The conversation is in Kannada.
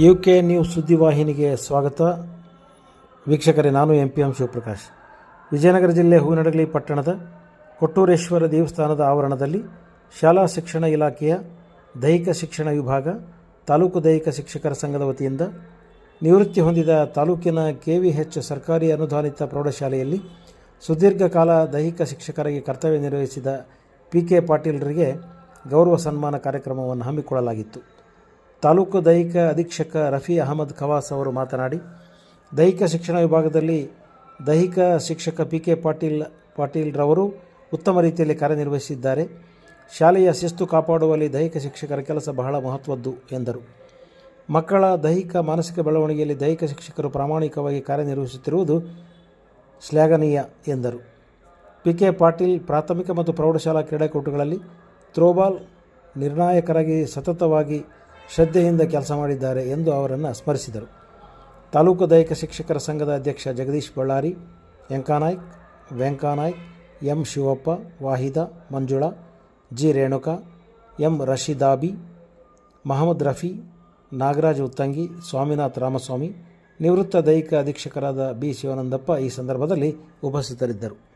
ಯು ಕೆ ನ್ಯೂಸ್ ಸುದ್ದಿವಾಹಿನಿಗೆ ಸ್ವಾಗತ. ವೀಕ್ಷಕರೇ, ನಾನು M P M Shivaprakash. Vijayanagara ಜಿಲ್ಲೆ ಹೂವಿನಡಗಲಿ ಪಟ್ಟಣದ ಕೊಟ್ಟೂರೇಶ್ವರ ದೇವಸ್ಥಾನದ ಆವರಣದಲ್ಲಿ ಶಾಲಾ ಶಿಕ್ಷಣ ಇಲಾಖೆಯ ದೈಹಿಕ ಶಿಕ್ಷಣ ವಿಭಾಗ, ತಾಲೂಕು ದೈಹಿಕ ಶಿಕ್ಷಕರ ಸಂಘದ ವತಿಯಿಂದ ನಿವೃತ್ತಿ ಹೊಂದಿದ ತಾಲೂಕಿನ ಕೆ ವಿ ಎಚ್ ಸರ್ಕಾರಿ ಅನುದಾನಿತ ಪ್ರೌಢಶಾಲೆಯಲ್ಲಿ ಸುದೀರ್ಘ ಕಾಲ ದೈಹಿಕ ಶಿಕ್ಷಕರಾಗಿ ಕರ್ತವ್ಯ ನಿರ್ವಹಿಸಿದ ಪಿ ಕೆ ಪಾಟೀಲ್ರಿಗೆ ಗೌರವ ಸನ್ಮಾನ ಕಾರ್ಯಕ್ರಮವನ್ನು ಹಮ್ಮಿಕೊಳ್ಳಲಾಗಿತ್ತು. ತಾಲೂಕು ದೈಹಿಕ ಅಧೀಕ್ಷಕ ರಫಿ ಅಹಮದ್ ಖವಾಸ್ ಅವರು ಮಾತನಾಡಿ, ದೈಹಿಕ ಶಿಕ್ಷಣ ವಿಭಾಗದಲ್ಲಿ ದೈಹಿಕ ಶಿಕ್ಷಕ ಪಿ ಕೆ ಪಾಟೀಲ್ ಪಾಟೀಲ್ರವರು ಉತ್ತಮ ರೀತಿಯಲ್ಲಿ ಕಾರ್ಯನಿರ್ವಹಿಸಿದ್ದಾರೆ. ಶಾಲೆಯ ಶಿಸ್ತು ಕಾಪಾಡುವಲ್ಲಿ ದೈಹಿಕ ಶಿಕ್ಷಕರ ಕೆಲಸ ಬಹಳ ಮಹತ್ವದ್ದು, ಎಂದರು. ಮಕ್ಕಳ ದೈಹಿಕ ಮಾನಸಿಕ ಬೆಳವಣಿಗೆಯಲ್ಲಿ ದೈಹಿಕ ಶಿಕ್ಷಕರು ಪ್ರಾಮಾಣಿಕವಾಗಿ ಕಾರ್ಯನಿರ್ವಹಿಸುತ್ತಿರುವುದು ಶ್ಲಾಘನೀಯ, ಎಂದರು. ಪಿ ಕೆ ಪಾಟೀಲ್ ಪ್ರಾಥಮಿಕ ಮತ್ತು ಪ್ರೌಢಶಾಲಾ ಕ್ರೀಡಾಕೂಟಗಳಲ್ಲಿ ಥ್ರೋಬಾಲ್ ನಿರ್ಣಾಯಕರಾಗಿ ಸತತವಾಗಿ ಶ್ರದ್ಧೆಯಿಂದ ಕೆಲಸ ಮಾಡಿದ್ದಾರೆ ಎಂದು ಅವರನ್ನು ಸ್ಮರಿಸಿದರು. ತಾಲೂಕು ದೈಹಿಕ ಶಿಕ್ಷಕರ ಸಂಘದ ಅಧ್ಯಕ್ಷ Jagadish Ballari, Venkanaik Venkanaik, M Shivappa, Wahida, Manjula, G Renuka, M Rashidabi Mohammad Rafi, Nagaraj Uttangi, Swaminath Ramaswamy, ನಿವೃತ್ತ ದೈಹಿಕ ಅಧೀಕ್ಷಕರಾದ ಬಿ ಶಿವಾನಂದಪ್ಪ ಈ ಸಂದರ್ಭದಲ್ಲಿ ಉಪಸ್ಥಿತರಿದ್ದರು.